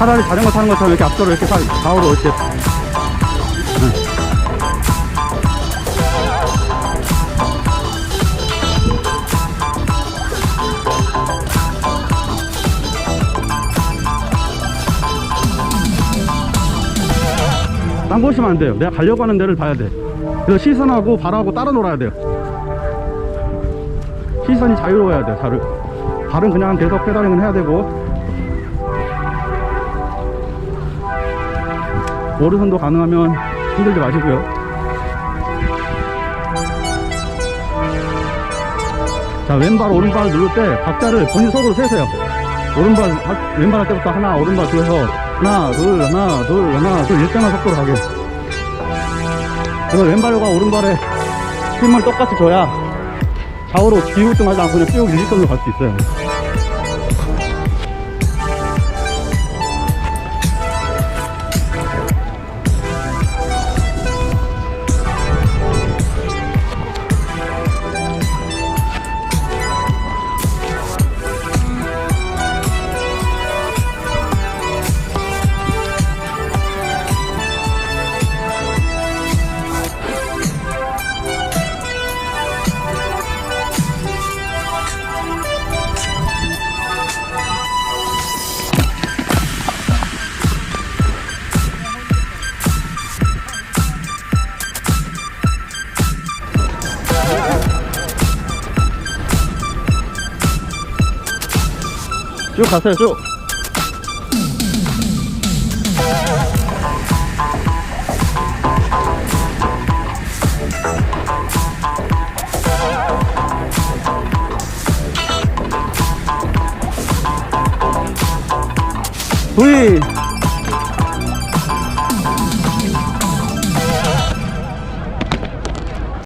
차라리 자전거 타는 것처럼 이렇게 앞도로 이렇게 사- 좌우로 이렇게 딴 곳이면 안 돼요. 내가 가려고 하는 데를 봐야 돼. 그래서 시선하고 발하고 따라 놀아야 돼요. 시선이 자유로워야 돼, 발을. 발은 그냥 계속 페달링을 해야 되고, 오른손도 가능하면 힘들지 마시고요. 자, 왼발, 오른발 누를 때 박자를 본인 속으로 세세요. 오른발, 하- 왼발 할 때부터 하나, 오른발 둘에서 하나, 둘, 하나, 둘, 하나, 둘, 일정한 속도로 가게. 그래서 왼발과 오른발에 힘을 똑같이 줘야 좌우로 기울등하지 않고 그냥 쭉 일직선으로 갈 수 있어요. 쭉 가세요, 쭉. V